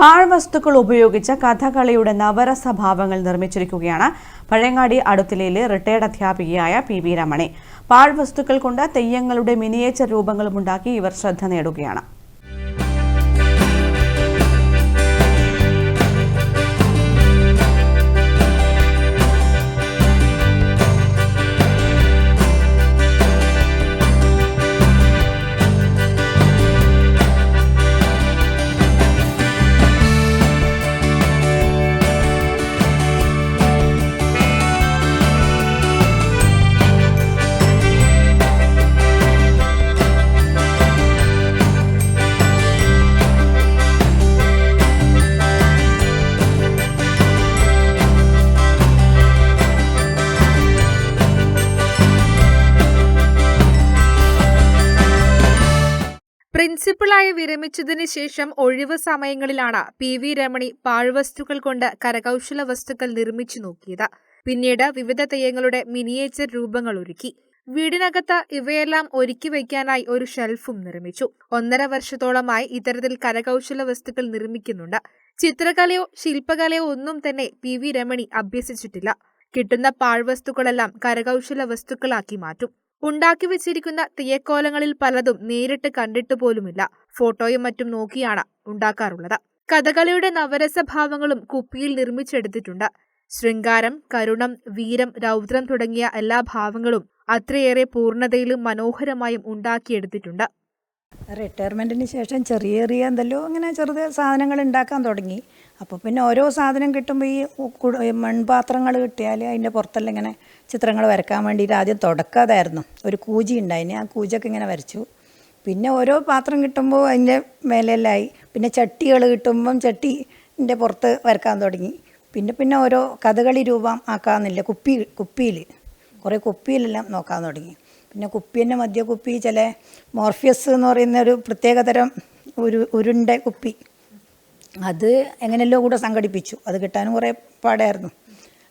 പാഴ്വസ്തുക്കൾ ഉപയോഗിച്ച് കഥകളിയുടെ നവരസ ഭാവങ്ങൾ നിർമ്മിച്ചിരിക്കുകയാണ്. പഴയങ്ങാടി അടുത്തിലയിലെ റിട്ടയർഡ് അധ്യാപികയായ പി വി രമണി. പാഴ്വസ്തുക്കൾ കൊണ്ട് തെയ്യങ്ങളുടെ മിനിയേച്ചർ രൂപങ്ങളും ഉണ്ടാക്കി ഇവർ ശ്രദ്ധ നേടുകയാണ്. പ്രിൻസിപ്പളായി വിരമിച്ചതിന് ശേഷം ഒഴിവ് സമയങ്ങളിലാണ് പി വി രമണി പാഴ്വസ്തുക്കൾ കൊണ്ട് കരകൗശല വസ്തുക്കൾ നിർമ്മിച്ചു നോക്കിയത്. പിന്നീട് വിവിധ തെയ്യങ്ങളുടെ മിനിയേച്ചർ രൂപങ്ങൾ ഒരുക്കി. വീടിനകത്ത് ഇവയെല്ലാം ഒരുക്കി വയ്ക്കാനായി ഒരു ഷെൽഫും നിർമ്മിച്ചു. ഒന്നര വർഷത്തോളമായി ഇത്തരത്തിൽ കരകൗശല വസ്തുക്കൾ നിർമ്മിക്കുന്നുണ്ട്. ചിത്രകലയോ ശില്പകലയോ ഒന്നും തന്നെ പി വി രമണി അഭ്യസിച്ചിട്ടില്ല. കിട്ടുന്ന പാഴ്വസ്തുക്കളെല്ലാം കരകൗശല വസ്തുക്കളാക്കി മാറ്റും. ഉണ്ടാക്കി വെച്ചിരിക്കുന്ന തീയക്കോലങ്ങളിൽ പലതും നേരിട്ട് കണ്ടിട്ട് പോലുമില്ല. ഫോട്ടോയും മറ്റും നോക്കിയാണ് ഉണ്ടാക്കാറുള്ളത്. കഥകളിയുടെ നവരസഭാവങ്ങളും കുപ്പിയിൽ നിർമ്മിച്ചെടുത്തിട്ടുണ്ട്. ശൃംഗാരം കരുണം വീരം രൗദ്രം തുടങ്ങിയ എല്ലാ ഭാവങ്ങളും അത്രയേറെ പൂർണതയിലും മനോഹരമായും ഉണ്ടാക്കിയെടുത്തിട്ടുണ്ട്. റിട്ടയർമെന്റിന് ശേഷം ചെറിയ ചെറിയ എന്തെല്ലോ അങ്ങനെ ചെറുത് സാധനങ്ങൾ ഉണ്ടാക്കാൻ തുടങ്ങി. അപ്പോൾ പിന്നെ ഓരോ സാധനം കിട്ടുമ്പോൾ ഈ മൺപാത്രങ്ങൾ കിട്ടിയാൽ അതിന്റെ പുറത്തെല്ലാം ഇങ്ങനെ ചിത്രങ്ങൾ വരക്കാൻ വേണ്ടിയിട്ട് ആദ്യം തുടക്കാതായിരുന്നു. ഒരു കൂജി ഉണ്ടായിന്. ആ കൂജൊക്കെ ഇങ്ങനെ വരച്ചു. പിന്നെ ഓരോ പാത്രം കിട്ടുമ്പോൾ അതിന്റെ മേലെല്ലായി പിന്നെ ചട്ടികൾ കിട്ടുമ്പം ചട്ടിന്റെ പുറത്ത് വരക്കാൻ തുടങ്ങി. പിന്നെ പിന്നെ ഓരോ കഥകളി രൂപം ആക്കാമെന്നില്ല കുപ്പി കുപ്പിയിൽ. കുറേ കുപ്പിയിലെല്ലാം നോക്കാൻ തുടങ്ങി. പിന്നെ കുപ്പീന്റെ മധ്യ കുപ്പി ചില മോർഫിയസ് എന്ന് പറയുന്ന ഒരു പ്രത്യേകതരം ഒരു ഉരുണ്ട കുപ്പി. അത് എങ്ങനെയല്ലോ കൂടെ സംഘടിപ്പിച്ചു. അത് കിട്ടാനും കുറേ പാടായിരുന്നു.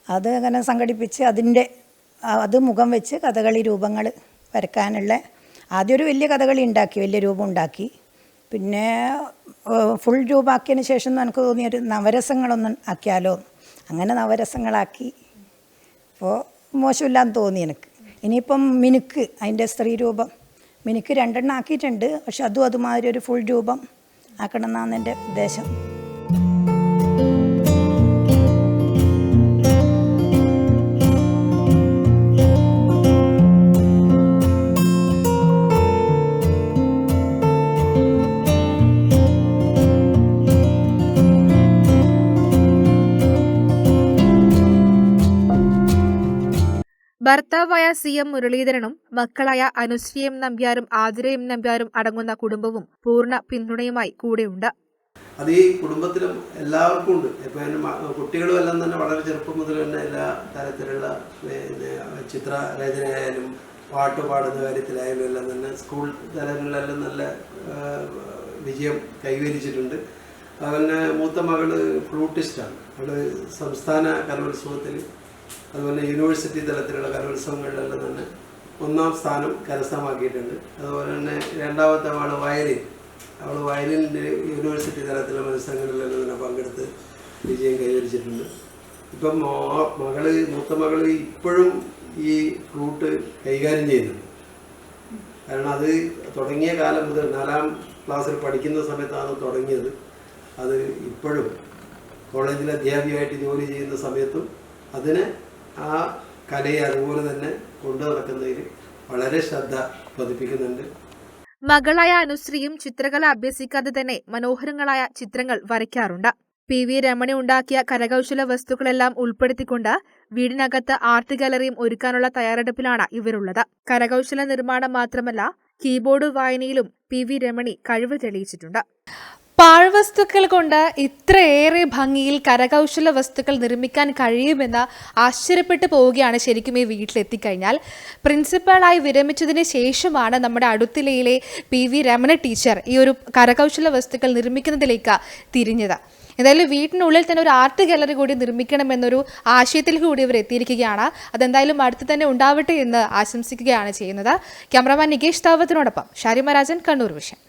അത് അങ്ങനെ സംഘടിപ്പിച്ച് അതിന്റെ അത് മുഖം വെച്ച് കഥകളി രൂപങ്ങൾ വരക്കാനുള്ള ആദ്യം ഒരു വലിയ കഥകളി ഉണ്ടാക്കി വലിയ രൂപം ഉണ്ടാക്കി. പിന്നെ ഫുൾ രൂപമാക്കിയതിന് ശേഷം എനിക്ക് തോന്നിയ ഒരു നവരസങ്ങളൊന്നും ആക്കിയാലോ? അങ്ങനെ നവരസങ്ങളാക്കി. അപ്പോൾ മോശമില്ലാന്ന് തോന്നി എനിക്ക്. ഇനിയിപ്പം മിനുക്ക് അതിന്റെ സ്ത്രീ രൂപം. മിനുക്ക് രണ്ടെണ്ണം ആക്കിയിട്ടുണ്ട് പക്ഷെ അതും അതുമാതിരി ഒരു ഫുൾ രൂപം ആക്കണം എന്നാണ് എന്റെ ഉദ്ദേശം. ഭർത്താവായ സി എം മുരളീധരനും മക്കളായ അനുശ്രീയും നമ്പ്യാരും ആതിരയും നമ്പ്യാരും അടങ്ങുന്ന കുടുംബവും പൂർണ പിന്തുണയുമായി കൂടെയുണ്ട്. അത് ഈ കുടുംബത്തിലും എല്ലാവർക്കും ഉണ്ട്. ഇപ്പോൾ എന്റെ കുട്ടികളും എല്ലാം തന്നെ വളരെ ചെറുപ്പം മുതൽ തന്നെ എല്ലാ തരത്തിലുള്ള ചിത്രരചനയായാലും പാട്ട് പാടുന്ന കാര്യത്തിലായാലും എല്ലാം തന്നെ സ്കൂൾ തലങ്ങളിലെല്ലാം നല്ല വിജയം കൈവരിച്ചിട്ടുണ്ട്. അവന് മൂത്ത മകൾ ഫ്ലൂട്ടിസ്റ്റാണ്. അവൾ സംസ്ഥാന കലോത്സവത്തിൽ അതുപോലെ യൂണിവേഴ്സിറ്റി തലത്തിലുള്ള കലോത്സവങ്ങളിലെല്ലാം തന്നെ ഒന്നാം സ്ഥാനം കരസ്ഥമാക്കിയിട്ടുണ്ട്. അതുപോലെ തന്നെ രണ്ടാമത്തെ ആൾ വയലിൻ. അവൾ വയലിന്റെ യൂണിവേഴ്സിറ്റി തലത്തിലുള്ള മത്സരങ്ങളിലെല്ലാം തന്നെ പങ്കെടുത്ത് വിജയം കൈവരിച്ചിട്ടുണ്ട്. ഇപ്പം മകൾ മൂത്ത മകൾ ഇപ്പോഴും ഈ ഫ്ലൂട്ട് കൈകാര്യം ചെയ്യുന്നുണ്ട്. കാരണം അത് തുടങ്ങിയ കാലം മുതൽ നാലാം ക്ലാസ്സിൽ പഠിക്കുന്ന സമയത്താണ് തുടങ്ങിയത്. അത് ഇപ്പോഴും കോളേജിൽ അധ്യാപികയായിട്ട് ജോലി ചെയ്യുന്ന സമയത്തും അതിനെ ആ കലയെ അതുപോലെ തന്നെ കൊണ്ടു നടക്കുന്നതിൽ വളരെ ശ്രദ്ധ പതിപ്പിക്കുന്നുണ്ട്. മകളായ അനുശ്രീയും ചിത്രകല അഭ്യസിക്കാതെ തന്നെ മനോഹരങ്ങളായ ചിത്രങ്ങൾ വരയ്ക്കാറുണ്ട്. പി വി രമണി ഉണ്ടാക്കിയ കരകൗശല വസ്തുക്കളെല്ലാം ഉൾപ്പെടുത്തിക്കൊണ്ട് വീടിനകത്ത് ആർട്ട് ഗാലറിയും ഒരുക്കാനുള്ള തയ്യാറെടുപ്പിലാണ് ഇവരുള്ളത്. കരകൗശല നിർമ്മാണം മാത്രമല്ല കീബോർഡ് വായനയിലും പി വി രമണി കഴിവ് തെളിയിച്ചിട്ടുണ്ട്. പാഴ്വസ്തുക്കൾ കൊണ്ട് ഇത്രയേറെ ഭംഗിയിൽ കരകൗശല വസ്തുക്കൾ നിർമ്മിക്കാൻ കഴിയുമെന്ന് ആശ്ചര്യപ്പെട്ടു പോവുകയാണ് ശരിക്കും ഈ വീട്ടിലെത്തിക്കഴിഞ്ഞാൽ. പ്രിൻസിപ്പാളായി വിരമിച്ചതിന് ശേഷമാണ് നമ്മുടെ അടുത്തിലയിലെ പി വി രമണ ടീച്ചർ ഈ ഒരു കരകൗശല വസ്തുക്കൾ നിർമ്മിക്കുന്നതിലേക്ക് തിരിഞ്ഞത്. എന്തായാലും വീട്ടിനുള്ളിൽ തന്നെ ഒരു ആർട്ട് ഗാലറി കൂടി നിർമ്മിക്കണമെന്നൊരു ആശയത്തിൽ കൂടി ഇവർ എത്തിയിരിക്കുകയാണ്. അതെന്തായാലും അടുത്ത് തന്നെ ഉണ്ടാവട്ടെ എന്ന് ആശംസിക്കുകയാണ് ചെയ്യുന്നത്. ക്യാമറമാൻ നികേഷ് താവത്തിനോടൊപ്പം ഷാരിമരാജൻ കണ്ണൂർ വിഷൻ.